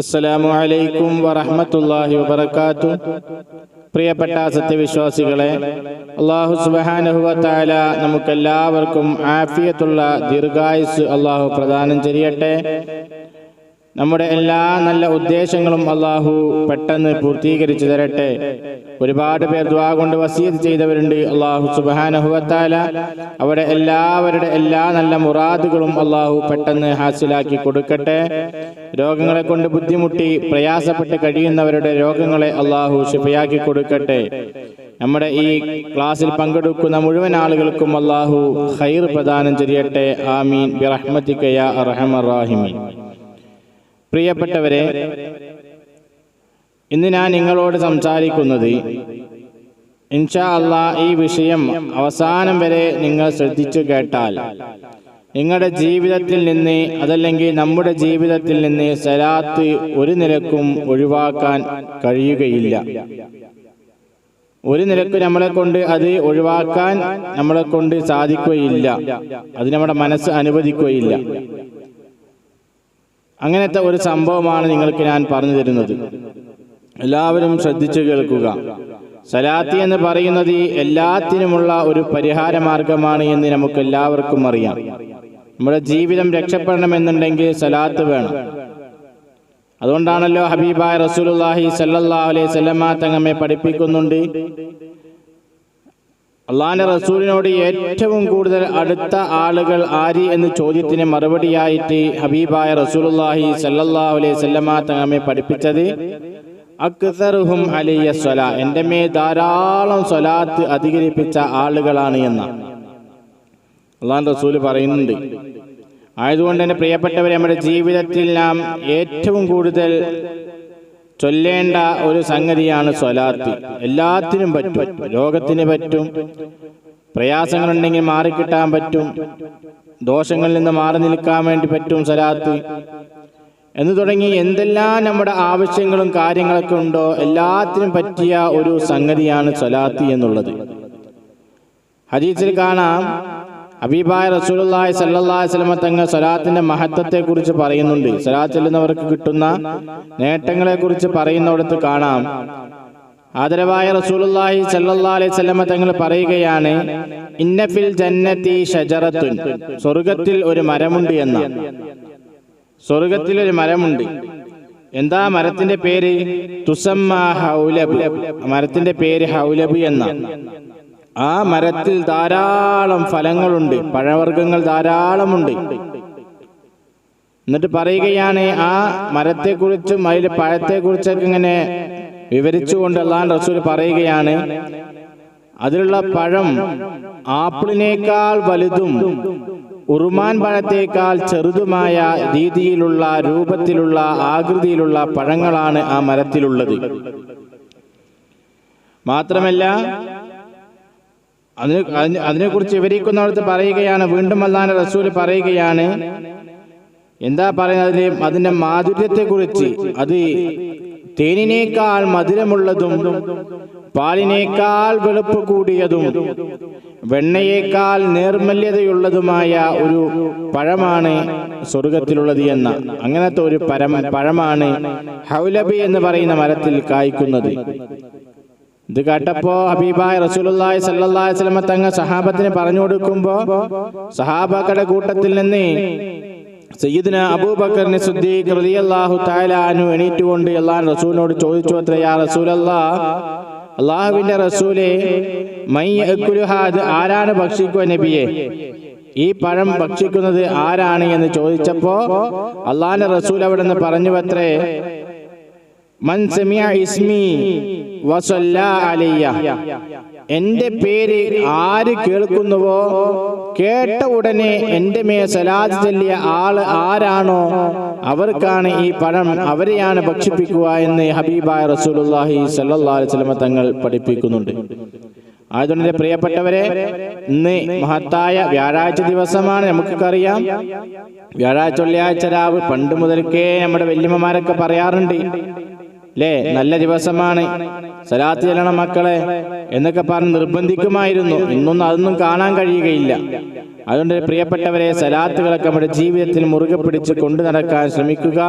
അസ്സലാമു അലൈക്കും വറഹ്മത്തുള്ളാഹി വബർക്കാത്തു പ്രിയപ്പെട്ട സത്യവിശ്വാസികളെ അള്ളാഹു സുബ്ഹാനഹു വതആല നമുക്കെല്ലാവർക്കും ആഫിയത്തുള്ള ദീർഘായുസ് അള്ളാഹു പ്രദാനം ചെയ്യട്ടെ. നമ്മുടെ എല്ലാ നല്ല ഉദ്ദേശങ്ങളും അള്ളാഹു പെട്ടെന്ന് പൂർത്തീകരിച്ചു തരട്ടെ. ഒരുപാട് പേർ ദ്വാ കൊണ്ട് വസീത് ചെയ്തവരുണ്ട്. അള്ളാഹു സുബാനഹുവത്താല അവിടെ എല്ലാവരുടെ എല്ലാ നല്ല മുറാദുകളും അള്ളാഹു പെട്ടെന്ന് ഹാസിലാക്കി കൊടുക്കട്ടെ. രോഗങ്ങളെ കൊണ്ട് ബുദ്ധിമുട്ടി പ്രയാസപ്പെട്ട് കഴിയുന്നവരുടെ രോഗങ്ങളെ അള്ളാഹു ശുഭയാക്കി കൊടുക്കട്ടെ. നമ്മുടെ ഈ ക്ലാസ്സിൽ പങ്കെടുക്കുന്ന മുഴുവൻ ആളുകൾക്കും അള്ളാഹു ഹൈർ പ്രദാനം ചെയ്യട്ടെ. ആമീൻ. ബിറഹ്മത്തിക്കയ അർഹമർ റാഹിമീൻ. പ്രിയപ്പെട്ടവരെ ഇന്ന് ഞാൻ നിങ്ങളോട് സംസാരിക്കുന്നത് ഇൻഷാ അള്ളാ ഈ വിഷയം അവസാനം വരെ നിങ്ങൾ ശ്രദ്ധിച്ചു കേട്ടാൽ നിങ്ങളുടെ ജീവിതത്തിൽ നിന്ന് അതല്ലെങ്കിൽ നമ്മുടെ ജീവിതത്തിൽ നിന്ന് സലാത്ത് ഒരു നിരക്കും ഒഴിവാക്കാൻ കഴിയുകയില്ല. ഒരു നിരക്ക് നമ്മളെ കൊണ്ട് അത് ഒഴിവാക്കാൻ നമ്മളെ കൊണ്ട് സാധിക്കുകയില്ല. അത് നമ്മുടെ മനസ്സ് അനുവദിക്കുകയില്ല. അങ്ങനത്തെ ഒരു സംഭവമാണ് നിങ്ങൾക്ക് ഞാൻ പറഞ്ഞു തരുന്നത്. എല്ലാവരും ശ്രദ്ധിച്ചു കേൾക്കുക. സലാത്തി എന്ന് പറയുന്നത് എല്ലാത്തിനുമുള്ള ഒരു പരിഹാര മാർഗമാണ് എന്ന് നമുക്ക് എല്ലാവർക്കും അറിയാം. നമ്മുടെ ജീവിതം രക്ഷപ്പെടണമെന്നുണ്ടെങ്കിൽ സലാത്ത് വേണം. അതുകൊണ്ടാണല്ലോ ഹബീബായ റസൂലുള്ളാഹി സല്ലാ അലൈഹി സല്ലമ്മ തങ്ങമ്മെ പഠിപ്പിക്കുന്നുണ്ട്. അള്ളാന്റെ റസൂലിനോട് ഏറ്റവും കൂടുതൽ അടുത്ത ആളുകൾ ആര് എന്ന ചോദ്യത്തിന് മറുപടിയായിട്ട് ഹബീബായ റസൂലുള്ളാഹി സല്ലല്ലാഹു അലൈഹി വസല്ലമ തങ്ങമ്മെ പഠിപ്പിച്ചത് അക്സറുഹും അലിയ സ്വല എന്റെ മേ ധാരാളം സ്വലാത്ത് അധികരിപ്പിച്ച ആളുകളാണ് എന്ന അള്ളാൻ റസൂൽ പറയുന്നുണ്ട് ആയതുകൊണ്ട് തന്നെ പ്രിയപ്പെട്ടവരെ നമ്മുടെ ജീവിതത്തിൽ നാം ഏറ്റവും കൂടുതൽ ചൊല്ലേണ്ട ഒരു സംഗതിയാണ് സ്വലാത്ത്. എല്ലാത്തിനും പറ്റും. രോഗത്തിന് പറ്റും. പ്രയാസങ്ങളുണ്ടെങ്കിൽ മാറിക്കിട്ടാൻ പറ്റും. ദോഷങ്ങളിൽ നിന്ന് മാറി നിൽക്കാൻ വേണ്ടി പറ്റും സ്വലാത്ത്. എന്ന് തുടങ്ങി എന്തെല്ലാം നമ്മുടെ ആവശ്യങ്ങളും കാര്യങ്ങളൊക്കെ ഉണ്ടോ എല്ലാത്തിനും പറ്റിയ ഒരു സംഗതിയാണ് സ്വലാത്തി എന്നുള്ളത്. ഹദീസിൽ കാണാം അബീബായ റസൂലുള്ളാഹി സല്ലല്ലാഹു വസല്ലമ തങ്ങൾ സ്വലാത്തിന്റെ മഹത്വത്തെ കുറിച്ച് പറയുന്നുണ്ട്. സ്വലാത്ത് ചെല്ലുന്നവർക്ക് കിട്ടുന്ന നേട്ടങ്ങളെ കുറിച്ച് പറയുന്നിടത്ത് കാണാം. ആദരവായ റസൂലുള്ളാഹി സല്ലല്ലാഹു അലൈഹി വസല്ലമ തങ്ങൾ പറയുകയാണ് ഇന്നഫിൽ ജന്നത്തി ഷജറത്തുൻ സ്വർഗത്തിൽ ഒരു മരമുണ്ട് എന്ന സ്വർഗത്തിൽ ഒരു മരമുണ്ട്. എന്താ മരത്തിന്റെ പേര്? തുസമ്മ ഹൗലബ്. മരത്തിന്റെ പേര് ഹൗലബ് എന്ന ആ മരത്തിൽ ധാരാളം ഫലങ്ങളുണ്ട്. പഴവർഗങ്ങൾ ധാരാളമുണ്ട്. എന്നിട്ട് പറയുകയാണ് ആ മരത്തെക്കുറിച്ചും അതിലെ പഴത്തെക്കുറിച്ചൊക്കെ ഇങ്ങനെ വിവരിച്ചുകൊണ്ട് അള്ളാൻ റസൂൽ പറയുകയാണ് അതിലുള്ള പഴം ആപ്പിളിനേക്കാൾ വലുതും ഉറുമാൻ പഴത്തേക്കാൾ ചെറുതുമായ രീതിയിലുള്ള രൂപത്തിലുള്ള ആകൃതിയിലുള്ള പഴങ്ങളാണ് ആ മരത്തിലുള്ളത്. മാത്രമല്ല അതിന് അതിനെക്കുറിച്ച് വിവരിക്കുന്നിടത്ത് പറയുകയാണ് വീണ്ടും അല്ലാതെ റസൂൽ പറയുകയാണ്. എന്താ പറയുന്നത്? അതിന്റെ അതിന്റെ മാധുര്യത്തെക്കുറിച്ച്. അത് തേനിനേക്കാൾ മധുരമുള്ളതും പാലിനേക്കാൾ വെളുപ്പ് കൂടിയതും വെണ്ണയേക്കാൾ നേർമല്യതയുള്ളതുമായ ഒരു പഴമാണ് സ്വർഗത്തിലുള്ളത് എന്ന അങ്ങനത്തെ ഒരു പരമ പഴമാണ് ഹൗലബി എന്ന് പറയുന്ന മരത്തിൽ കായ്ക്കുന്നത്. ഇത് കേട്ടപ്പോ ഹബീബായ റസൂലുള്ളാഹി സല്ലല്ലാഹി അലൈഹി വസല്ലം തങ്ങ സഹാബത്തിന് പറഞ്ഞു കൊടുക്കുമ്പോ സഹാബാക്കളുടെ കൂട്ടത്തിൽ നിന്ന് സയ്യിദ്ന അബൂബക്കറിന് സിദ്ദീഖ് റളിയല്ലാഹു തആല അനു എണീറ്റുകൊണ്ട് അല്ലാഹു റസൂലിനോട് ചോദിച്ചു അത്ര യാ റസൂലല്ലാ അള്ളാഹുവിന്റെ റസൂലെ മൈ അത് ആരാണ് ഭക്ഷിക്കുക നബിയെ? ഈ പഴം ഭക്ഷിക്കുന്നത് ആരാണ്? എന്ന് ചോദിച്ചപ്പോ അള്ളാഹിന്റെ റസൂൽ അവിടെ നിന്ന് പറഞ്ഞു അത്രേ മൻ സമിയ ഇസ്മി എന്റെ പേര് ആര് കേൾക്കുന്നുവോ? കേട്ട ഉടനെ എന്റെ മേ സലാദ് ചൊല്ലിയ ആൾ ആരാണോ? അവർക്കാണ് ഈ പഴം അവരെയാണ് ഭക്ഷിപ്പിക്കുക എന്ന് ഹബീബായ റസൂലുള്ളാഹി സല്ലാസ്ലമ തങ്ങൾ പഠിപ്പിക്കുന്നുണ്ട്. ആയതുകൊണ്ട് പ്രിയപ്പെട്ടവരെ ഇന്ന് മഹത്തായ വ്യാഴാഴ്ച ദിവസമാണ് നമുക്കറിയാം. വ്യാഴാഴ്ച വെള്ളിയാഴ്ച രാവ് പണ്ട് മുതൽക്കേ നമ്മുടെ വല്യമ്മമാരൊക്കെ പറയാറുണ്ട്. അല്ലേ നല്ല ദിവസമാണ്. സലാത്ത് ചെല്ലണം മക്കളെ. എന്നൊക്കെ പറഞ്ഞ് നിർബന്ധിക്കുമായിരുന്നു. ഇന്നൊന്നും അതൊന്നും കാണാൻ കഴിയുകയില്ല. അതുകൊണ്ട് പ്രിയപ്പെട്ടവരെ സലാത്തുകളൊക്കെ നമ്മുടെ ജീവിതത്തിൽ മുറുകെ പിടിച്ച് കൊണ്ടു നടക്കാൻ ശ്രമിക്കുക.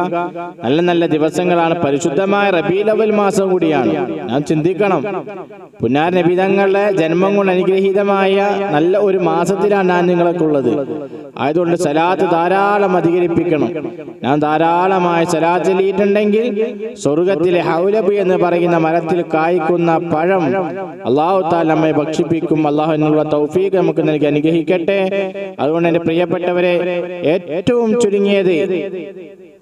നല്ല നല്ല ദിവസങ്ങളാണ്. പരിശുദ്ധമായ റബീലവൽ മാസം കൂടിയാണ്. ഞാൻ ചിന്തിക്കണം. പുന്നാർ നബിതങ്ങളുടെ ജന്മം കൊണ്ട് അനുഗ്രഹീതമായ നല്ല ഒരു മാസത്തിലാണ് ഞാൻ നിങ്ങളൊക്കെ ഉള്ളത്. ആയതുകൊണ്ട് സലാത്ത് ധാരാളം അധികരിപ്പിക്കണം. ഞാൻ ധാരാളമായ സലാത്ത് ചൊല്ലിയിട്ടുണ്ടെങ്കിൽ സ്വർഗത്തിലെ ഹൗലബി എന്ന് പറയുന്ന മരത്തിൽ കായ്ക്കുന്ന പഴം അള്ളാഹു താൽ നമ്മെ ഭക്ഷിപ്പിക്കും. അള്ളാഹു എന്നുള്ള തൗഫീഖ് നമുക്ക് നൽകി അനുഗ്രഹിക്കട്ടെ. അതുകൊണ്ട് എന്റെ പ്രിയപ്പെട്ടവരെ ഏറ്റവും ചുരുങ്ങിയത്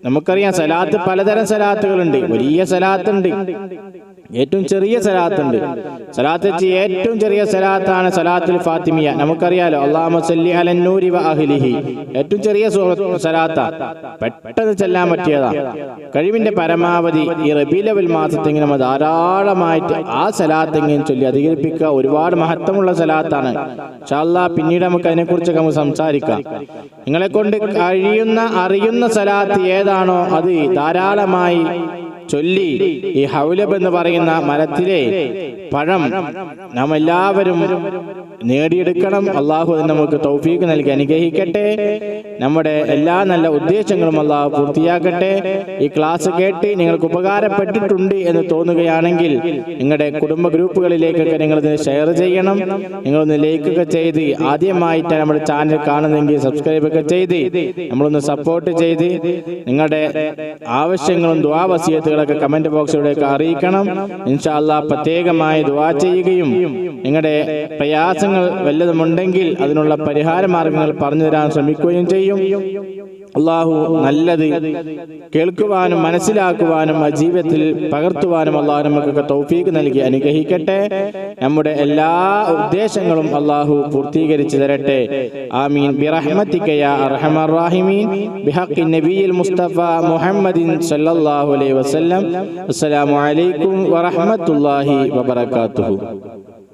നമുക്കറിയാം സലാത്ത് പലതരം സലാത്തുകളുണ്ട്. വലിയ സലാത്തുണ്ട്. ഏറ്റവും ചെറിയ സലാത്തുണ്ട്. സലാത്ത് വെച്ച് ഏറ്റവും ചെറിയ സലാത്താണ് സലാത്തുൽ ഫാത്തിമിയ. നമുക്കറിയാലോ അള്ളാഹു സല്ലി അലന്നൂരി അഹ്ലിഹി. ഏറ്റവും ചെറിയ സലാത്ത. പെട്ടെന്ന് ചെല്ലാൻ പറ്റിയതാ. കഴിവിന്റെ പരമാവധി ഈ റബീലവൽ മാസത്തെങ്കിലും നമ്മൾ ധാരാളമായിട്ട് ആ സലാത്തെങ്കിലും ചൊല്ലി അധികരിപ്പിക്കുക. ഒരുപാട് മഹത്വമുള്ള സലാത്താണ്. ഷാല്ലാ പിന്നീട് നമുക്ക് അതിനെക്കുറിച്ചൊക്കെ നമുക്ക് സംസാരിക്കാം. നിങ്ങളെ കൊണ്ട് കഴിയുന്ന അറിയുന്ന സലാത്ത് ഏതാണോ അത് ധാരാളമായി ചൊല്ലി ഈ ഹൗലബ് എന്ന് പറയുന്ന മരത്തിലെ പഴം നാം എല്ലാവരും നേടിയെടുക്കണം അള്ളാഹു നമുക്ക് തൗഫീക്ക് നൽകി അനുഗ്രഹിക്കട്ടെ. നമ്മുടെ എല്ലാ നല്ല ഉദ്ദേശങ്ങളും അള്ളാഹു പൂർത്തിയാക്കട്ടെ. ഈ ക്ലാസ് കേട്ട് നിങ്ങൾക്ക് ഉപകാരപ്പെട്ടിട്ടുണ്ട് എന്ന് തോന്നുകയാണെങ്കിൽ നിങ്ങളുടെ കുടുംബ ഗ്രൂപ്പുകളിലേക്കൊക്കെ നിങ്ങൾ ഇതിന് ഷെയർ ചെയ്യണം. നിങ്ങളൊന്ന് ലൈക്ക് ഒക്കെ ചെയ്ത് ആദ്യമായിട്ട് നമ്മുടെ ചാനൽ കാണുന്നെങ്കിൽ സബ്സ്ക്രൈബ് ഒക്കെ ചെയ്ത് നമ്മളൊന്ന് സപ്പോർട്ട് ചെയ്ത് നിങ്ങളുടെ ആവശ്യങ്ങളും ദ്വാവസീയത്തുകളൊക്കെ കമന്റ് ബോക്സിലൂടെയൊക്കെ അറിയിക്കണം. ഇൻഷാല്ല പ്രത്യേകമായി ദുവാ ചെയ്യുകയും നിങ്ങളുടെ പ്രയാസങ്ങൾ വല്ലതുമുണ്ടെങ്കിൽ അതിനുള്ള പരിഹാര മാർഗങ്ങൾ പറഞ്ഞു തരാൻ ശ്രമിക്കുകയും ചെയ്യും. അള്ളാഹു നല്ലത് കേൾക്കുവാനും മനസ്സിലാക്കുവാനും ആ ജീവിതത്തിൽ പകർത്തുവാനും അള്ളാഹു നമുക്കൊക്കെ തൗഫീക്ക് നൽകി അനുഗ്രഹിക്കട്ടെ. നമ്മുടെ എല്ലാ ഉദ്ദേശങ്ങളും അള്ളാഹു പൂർത്തീകരിച്ചു തരട്ടെ. ആമീൻ. ബിറഹ്മത്തിക യാ അർഹമർ റഹീമീൻ ബിഹഖി മുസ്തഫ മുഹമ്മദിൻ സല്ലല്ലാഹു അലൈഹി വസല്ലം. അസ്സലാമു അലൈക്കും വറഹ്മത്തുള്ളാഹി വബറകാതുഹു.